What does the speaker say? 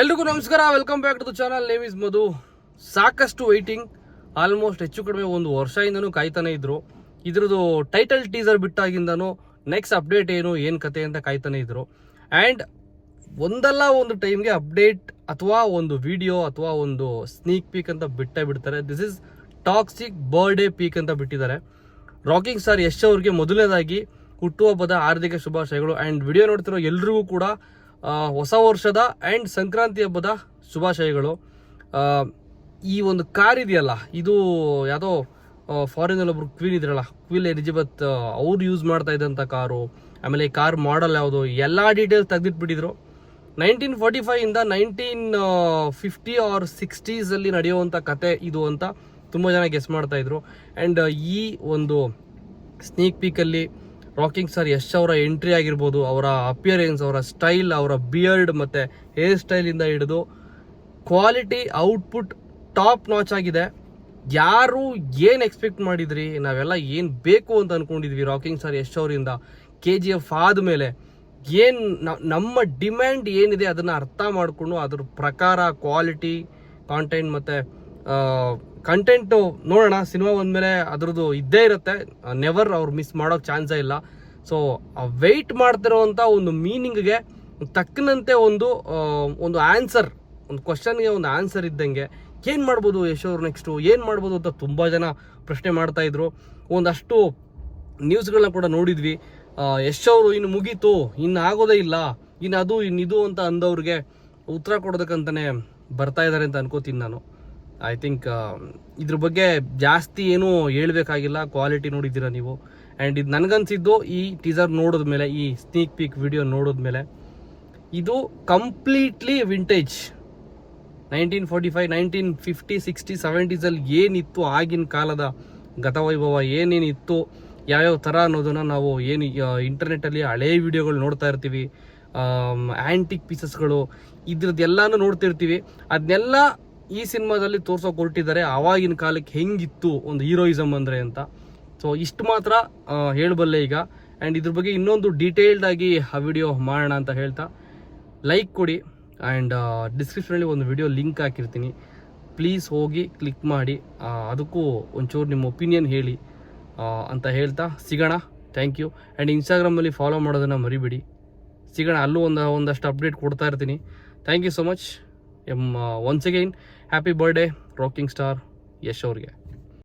ಎಲ್ರಿಗೂ ನಮಸ್ಕಾರ welcome back to the channel name is Madhu. ಸಾಕಷ್ಟು ವೈಟಿಂಗ್ ಆಲ್ಮೋಸ್ಟ್ ಹೆಚ್ಚು ಕಡಿಮೆ ಒಂದು ವರ್ಷದಿಂದನೂ ಕಾಯ್ತಾನೆ ಇದ್ರು. ಇದ್ರದ್ದು ಟೈಟಲ್ ಟೀಸರ್ ಬಿಟ್ಟಾಗಿಂದನೂ ನೆಕ್ಸ್ಟ್ ಅಪ್ಡೇಟ್ ಏನು ಏನು ಕತೆ ಅಂತ ಕಾಯ್ತಾನೆ ಇದ್ರು. ಆ್ಯಂಡ್ ಒಂದಲ್ಲ ಒಂದು ಟೈಮ್ಗೆ ಅಪ್ಡೇಟ್ ಅಥವಾ ಒಂದು ವಿಡಿಯೋ ಅಥವಾ ಒಂದು ಸ್ನೀಕ್ ಪೀಕ್ ಅಂತ ಬಿಟ್ಟೇ ಬಿಡ್ತಾರೆ. This is toxic birthday peak ಅಂತ ಬಿಟ್ಟಿದ್ದಾರೆ. ರಾಕಿಂಗ್ ಸ್ಟಾರ್ ಯಶ್ ಅವ್ರಿಗೆ ಮೊದಲನೇದಾಗಿ ಹುಟ್ಟುಹಬ್ಬದ ಹಾರ್ದಿಕ ಶುಭಾಶಯಗಳು. ಆ್ಯಂಡ್ ವಿಡಿಯೋ ನೋಡ್ತಿರೋ ಎಲ್ರಿಗೂ ಕೂಡ ಹೊಸ ವರ್ಷದ ಆ್ಯಂಡ್ ಸಂಕ್ರಾಂತಿ ಹಬ್ಬದ ಶುಭಾಶಯಗಳು. ಈ ಒಂದು ಕಾರ್ ಇದೆಯಲ್ಲ, ಇದು ಯಾವುದೋ ಫಾರಿನಲ್ಲಿ ಒಬ್ರು ಕ್ವೀನ್ ಇದ್ರಲ್ಲ ಕ್ವೀನ್ ಎಲಿಜಬೆತ್ ಅವ್ರು ಯೂಸ್ ಮಾಡ್ತಾ ಇದ್ದಂಥ ಕಾರು, ಆಮೇಲೆ ಈ ಕಾರ್ ಮಾಡಲ್ ಯಾವುದು, ಎಲ್ಲ ಡೀಟೇಲ್ಸ್ ತೆಗೆದಿಟ್ಬಿಟ್ಟಿದ್ರು. ನೈನ್ಟೀನ್ ಫಾರ್ಟಿ ಫೈವಿಂದ ನೈನ್ಟೀನ್ ಫಿಫ್ಟಿ ಆರ್ ಸಿಕ್ಸ್ಟೀಸಲ್ಲಿ ನಡೆಯುವಂಥ ಕತೆ ಇದು ಅಂತ ತುಂಬ ಜನ ಗೆಸ್ ಮಾಡ್ತಾಯಿದ್ರು ಆ್ಯಂಡ್ ಈ ಒಂದು ಸ್ನೀಕ್ ಪೀಕಲ್ಲಿ ರಾಕಿಂಗ್ ಸ್ಟಾರ್ ಯಶ್ ಅವರ ಎಂಟ್ರಿ ಆಗಿರ್ಬೋದು, ಅವರ ಅಪಿಯರೆನ್ಸ್ ಅವರ ಸ್ಟೈಲ್ ಅವರ ಬಿಯರ್ಡ್ ಮತ್ತು ಹೇರ್ ಸ್ಟೈಲಿಂದ ಹಿಡಿದು ಕ್ವಾಲಿಟಿ ಔಟ್ಪುಟ್ ಟಾಪ್ ನಾಚ್ ಆಗಿದೆ. ಯಾರು ಏನು ಎಕ್ಸ್ಪೆಕ್ಟ್ ಮಾಡಿದ್ರಿ, ನಾವೆಲ್ಲ ಏನು ಬೇಕು ಅಂತ ಅಂದ್ಕೊಂಡಿದ್ವಿ ರಾಕಿಂಗ್ ಸ್ಟಾರ್ ಯಶ್ ಅವರಿಂದ. ಕೆ ಜಿ ಎಫ್ ಆದಮೇಲೆ ಏನು ನಮ್ಮ ಡಿಮ್ಯಾಂಡ್ ಏನಿದೆ ಅದನ್ನು ಅರ್ಥ ಮಾಡಿಕೊಂಡು ಅದ್ರ ಪ್ರಕಾರ ಕ್ವಾಲಿಟಿ ಕಾಂಟೆಂಟ್ ಮತ್ತು ಕಂಟೆಂಟು ನೋಡೋಣ ಸಿನಿಮಾ ಬಂದಮೇಲೆ ಅದ್ರದ್ದು ಇದ್ದೇ ಇರುತ್ತೆ. ನೆವರ್ ಅವ್ರು ಮಿಸ್ ಮಾಡೋ ಚಾನ್ಸೇ ಇಲ್ಲ. ಸೊ ವೆಯ್ಟ್ ಮಾಡ್ತಿರೋವಂಥ ಒಂದು ಮೀನಿಂಗ್ಗೆ ತಕ್ಕನಂತೆ ಒಂದು ಒಂದು ಆನ್ಸರ್ ಒಂದು ಕ್ವಶನ್ಗೆ ಒಂದು ಆನ್ಸರ್ ಇದ್ದಂಗೆ ಏನು ಮಾಡ್ಬೋದು ಯಶ್ ಅವ್ರು ನೆಕ್ಸ್ಟು ಏನು ಮಾಡ್ಬೋದು ಅಂತ ತುಂಬ ಜನ ಪ್ರಶ್ನೆ ಮಾಡ್ತಾ ಇದ್ರು. ಒಂದಷ್ಟು ನ್ಯೂಸ್ಗಳನ್ನ ಕೂಡ ನೋಡಿದ್ವಿ. ಯಶ್ ಅವರು ಇನ್ನು ಮುಗೀತು, ಇನ್ನು ಆಗೋದೇ ಇಲ್ಲ, ಇನ್ನು ಅದು, ಇನ್ನು ಇದು ಅಂತ ಅಂದವ್ರಿಗೆ ಉತ್ತರ ಕೊಡೋದಕ್ಕಂತಲೇ ಬರ್ತಾ ಇದ್ದಾರೆ ಅಂತ ಅನ್ಕೋತೀನಿ ನಾನು. ಐ ಥಿಂಕ್ ಇದ್ರ ಬಗ್ಗೆ ಜಾಸ್ತಿ ಏನೂ ಹೇಳ್ಬೇಕಾಗಿಲ್ಲ. ಕ್ವಾಲಿಟಿ ನೋಡಿದ್ದೀರಾ ನೀವು? ಆ್ಯಂಡ್ ಇದು ನನಗನ್ಸಿದ್ದು ಈ ಟೀಸರ್ ನೋಡಿದ ಮೇಲೆ, ಈ ಸ್ನೀಕ್ ಪೀಕ್ ವಿಡಿಯೋ ನೋಡಿದ ಮೇಲೆ, ಇದು completely vintage nineteen forty five nineteen fifty sixty ಸೆವೆಂಟೀಸಲ್ಲಿ ಏನಿತ್ತು ಆಗಿನ ಕಾಲದ ಗತವೈಭವ ಏನೇನಿತ್ತು, ಯಾವ್ಯಾವ ಥರ ಅನ್ನೋದನ್ನು ನಾವು ಏನು ಇಂಟರ್ನೆಟ್ಟಲ್ಲಿ ಹಳೆ ವಿಡಿಯೋಗಳು ನೋಡ್ತಾ ಇರ್ತೀವಿ ಆ್ಯಂಟಿಕ್ ಪೀಸಸ್ಗಳು ಇದ್ರದ್ದೆಲ್ಲನೂ ನೋಡ್ತಿರ್ತೀವಿ. ಅದನ್ನೆಲ್ಲ ಈ ಸಿನಿಮಾದಲ್ಲಿ ತೋರ್ಸೋಕೆ ಹೊರಟಿದ್ದಾರೆ ಆವಾಗಿನ ಕಾಲಕ್ಕೆ ಹೆಂಗಿತ್ತು ಒಂದು ಹೀರೋಯಿಸಮ್ ಅಂದರೆ ಅಂತ. ಸೊ ಇಷ್ಟು ಮಾತ್ರ ಹೇಳಬಲ್ಲೆ ಈಗ. ಆ್ಯಂಡ್ ಇದ್ರ ಬಗ್ಗೆ ಇನ್ನೊಂದು ಡೀಟೇಲ್ಡ್ ಆಗಿ ಆ ವಿಡಿಯೋ ಮಾಡೋಣ ಅಂತ ಹೇಳ್ತಾ. ಲೈಕ್ ಕೊಡಿ. ಆ್ಯಂಡ್ ಡಿಸ್ಕ್ರಿಪ್ಷನಲ್ಲಿ ಒಂದು ವಿಡಿಯೋ ಲಿಂಕ್ ಹಾಕಿರ್ತೀನಿ. ಪ್ಲೀಸ್ ಹೋಗಿ ಕ್ಲಿಕ್ ಮಾಡಿ. ಅದಕ್ಕೂ ಒಂಚೂರು ನಿಮ್ಮ ಒಪಿನಿಯನ್ ಹೇಳಿ ಅಂತ ಹೇಳ್ತಾ. ಸಿಗೋಣ. ಥ್ಯಾಂಕ್ ಯು ಆ್ಯಂಡ್ ಇನ್ಸ್ಟಾಗ್ರಾಮಲ್ಲಿ ಫಾಲೋ ಮಾಡೋದನ್ನು ಮರಿಬೇಡಿ. ಸಿಗೋಣ. ಅಲ್ಲೂ ಒಂದು, ಒಂದಷ್ಟು ಅಪ್ಡೇಟ್ ಕೊಡ್ತಾ ಇರ್ತೀನಿ. Thank you so much um once again happy birthday rocking star Yash ಅವ್ರಿಗೆ